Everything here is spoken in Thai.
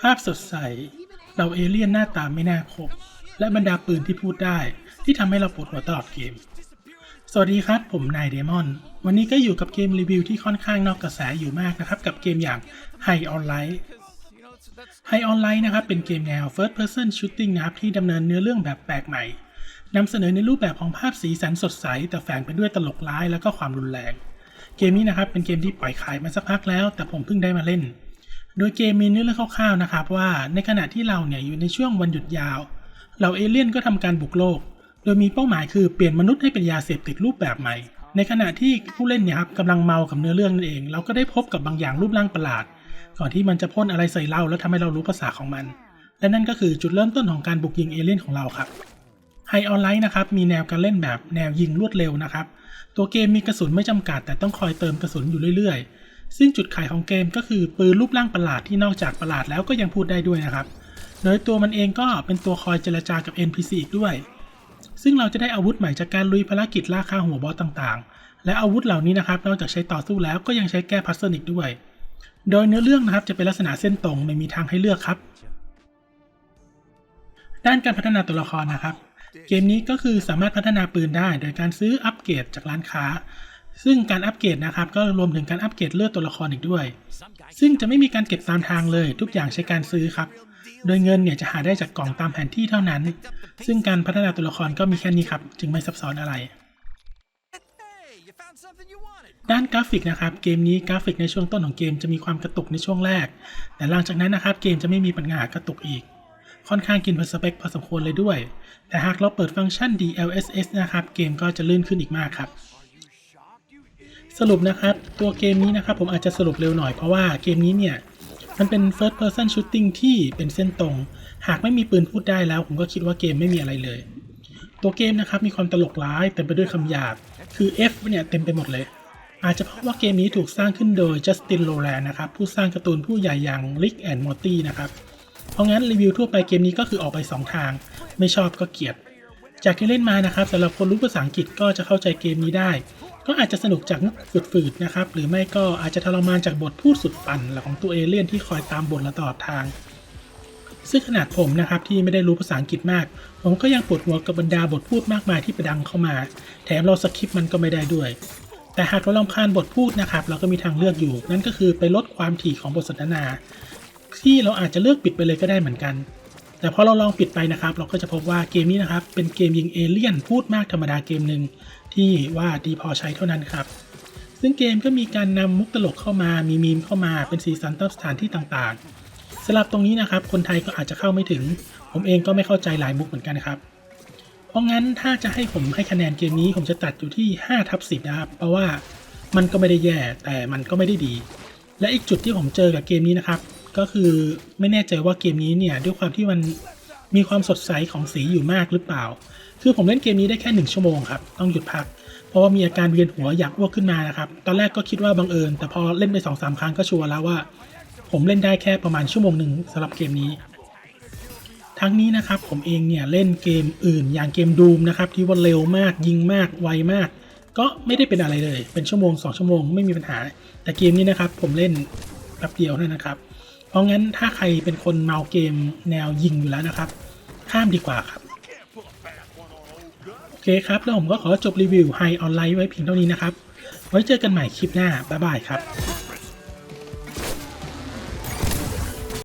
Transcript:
ภาพสดใส เราเอเลี่ยนหน้าตาไม่น่าคบ และบรรดาปืนที่พูดได้ ที่ทำให้เราปวดหัวตลอดเกม สวัสดีครับ ผมนายเดมอน วันนี้ก็อยู่กับเกมรีวิวที่ค่อนข้างนอกกระแสอยู่มากนะครับ กับเกมอย่าง High On Light High On Light นะครับ เป็นเกมแนว First Person Shooting นะครับ ที่ดำเนินเนื้อเรื่องแบบแปลกใหม่นำเสนอในรูปแบบของภาพสีสันสดใส แต่แฝงไปด้วยตลกร้ายแล้วก็ความรุนแรง เกมนี้นะครับเป็นเกมที่ปล่อยขายมาสักพักแล้ว แต่ผมเพิ่งได้มาเล่น โดยเกมมีเนื้อเรื่องคร่าวๆนะครับว่าในขณะที่เราเนี่ยอยู่ในช่วงวันหยุดยาวเหล่าเอเลี่ยนก็ทำการบุกโลก โดยมีเป้าหมายคือเปลี่ยนมนุษย์ให้เป็นยาเสพติดรูปแบบใหม่ ในขณะที่ผู้เล่นเนี่ยครับกำลังเมากับเนื้อเรื่องนั่นเอง เราก็ได้พบกับบางอย่างรูปร่างประหลาด ก่อนที่มันจะพ่นอะไรใส่เราแล้วทำให้เรารู้ภาษาของมัน และนั่นก็คือจุดเริ่มต้นของการบุกยิงเอเลี่ยนของเราครับไฮออนไลน์นะครับมีแนวการเล่นแบบแนวยิงรวดเร็วนะครับตัวเกมมีกระสุนไม่จำกัด แต่ต้องคอยเติมกระสุนอยู่เรื่อย ซึ่งจุดขายของเกมก็คือปืนรูปร่างประหลาดที่นอกจากประหลาดแล้วก็ยังพูดได้ด้วยนะครับ โดยตัวมันเองก็เป็นตัวคอยเจรจากับ NPC อีกด้วย ซึ่งเราจะได้อาวุธใหม่จากการลุยภารกิจล่าฆ่าหัวบอสต่างๆ และอาวุธเหล่านี้นะครับนอกจากใช้ต่อสู้แล้วก็ยังใช้แก้พัซเซิลอีกด้วย โดยเนื้อเรื่องนะครับจะเป็นลักษณะเส้นตรงไม่มีทางให้เลือกครับ ด้านการพัฒนาตัวละครนะครับ เกมนี้ก็คือสามารถพัฒนาปืนได้ โดยการซื้ออัปเกรดจากร้านค้า ซึ่งการอัปเกรดนะครับก็รวมถึงการอัปเกรดเลือดตัวละครอีกด้วย ซึ่งจะไม่มีการเก็บตามทางเลย ทุกอย่างใช้การซื้อครับ โดยเงินเนี่ยจะหาได้จากกล่องตามแผนที่เท่านั้น ซึ่งการพัฒนาตัวละครก็มีแค่นี้ครับ จึงไม่ซับซ้อนอะไร ด้านกราฟิกนะครับ เกมนี้กราฟิกในช่วงต้นของเกมจะมีความกระตุกในช่วงแรก แต่หลังจากนั้นนะครับเกมจะไม่มีปัญหากระตุกอีก ค่อนข้างกินเพอร์สเปคพอสมควรเลยด้วย แต่หากเราเปิดฟังก์ชัน DLSS นะครับเกมก็จะลื่นขึ้นอีกมากครับ สรุปนะครับตัวเกมนี้นะครับผมอาจจะสรุปเร็วหน่อยเพราะว่าเกมนี้เนี่ย มันเป็น first person shooting ที่เป็นเส้นตรง หากไม่มีปืนพูดได้แล้ว ผมก็คิดว่าเกมไม่มีอะไรเลย ตัวเกมนะครับมีความตลกร้ายเต็มไปด้วยคำหยาบ คือ F เนี่ยเต็มไปหมดเลย อาจจะเพราะว่าเกมนี้ถูกสร้างขึ้นโดย Justin Roiland นะครับผู้สร้างการ์ตูนผู้ใหญ่อย่าง Rick and Morty นะครับเพราะงั้นรีวิวทั่วไปเกมนี้ก็คือออกไป 2 ทาง ไม่ชอบก็เกลียดจากที่เล่นมานะครับสำหรับคนรู้ภาษาอังกฤษก็จะเข้าใจเกมนี้ได้ ก็อาจจะสนุกจากมุกฝืดๆนะครับ หรือไม่ก็อาจจะทรมานจากบทพูดสุดปั่นของตัวเอเลี่ยนที่คอยตามบทและตลอดทาง ซึ่งขนาดผมนะครับที่ไม่ได้รู้ภาษาอังกฤษมาก ผมก็ยังปวดหัวกับบรรดาบทพูดมากมายที่ประดังเข้ามา แถมเราสคริปมันก็ไม่ได้ด้วย แต่หากเราลำคาญบทพูดนะครับ เราก็มีทางเลือกอยู่ นั่นก็คือไปลดความถี่ของบทสนทนา ที่เราอาจจะเลือกปิดไปเลยก็ได้เหมือนกัน แต่พอเราลองปิดไปนะครับ เราก็จะพบว่าเกมนี้นะครับ เป็นเกมยิงเอเลี่ยนพูดมากธรรมดาเกมหนึ่งที่ว่าดีพอใช้เท่านั้นครับ ซึ่งเกมก็มีการนำมุกตลกเข้ามา มีมีมเข้ามาเป็นสีสันตามสถานที่ต่างๆสำหรับตรงนี้นะครับ คนไทยก็อาจจะเข้าไม่ถึง ผมเองก็ไม่เข้าใจหลายมุกเหมือนกันครับ เพราะงั้นถ้าจะให้ผมให้คะแนนเกมนี้ผมจะตัดอยู่ที่5ทับ10นะครับ เพราะว่ามันก็ไม่ได้แย่แต่มันก็ไม่ได้ดี และอีกจุดที่ผมเจอกับเกมนี้นะครับ ก็คือไม่แน่ใจว่าเกมนี้เนี่ยด้วยความที่มันมีความสดใสของสีอยู่มากหรือเปล่า คือผมเล่นเกมนี้ได้แค่หนึ่งชั่วโมงครับ ต้องหยุดพัก เพราะว่ามีอาการเวียนหัวอยากอ้วกขึ้นมานะครับ ตอนแรกก็คิดว่าบังเอิญ แต่พอเล่นไปสองสามครั้งก็ชัวร์แล้วว่า ผมเล่นได้แค่ประมาณชั่วโมงหนึ่งสำหรับเกมนี้ ทั้งนี้นะครับผมเองเนี่ยเล่นเกมอื่น อย่างเกมดูมนะครับที่ว่าเร็วมากยิงมากไวมาก ก็ไม่ได้เป็นอะไรเลย เป็นชั่วโมงสองชั่วโมง ไม่มีปัญหา แต่เกมนี้นะครับผมเล่นแป๊บเดียวนะครับ เพราะงั้นถ้าใครเป็นคนเมาเกมแนวยิงอยู่แล้วนะครับ ข้ามดีกว่าครับ โอเคครับ แล้วผมก็ขอจบรีวิวไฮออนไลน์ไว้เพียงเท่านี้นะครับ ไว้เจอกันใหม่คลิปหน้า บ๊ายบายครับ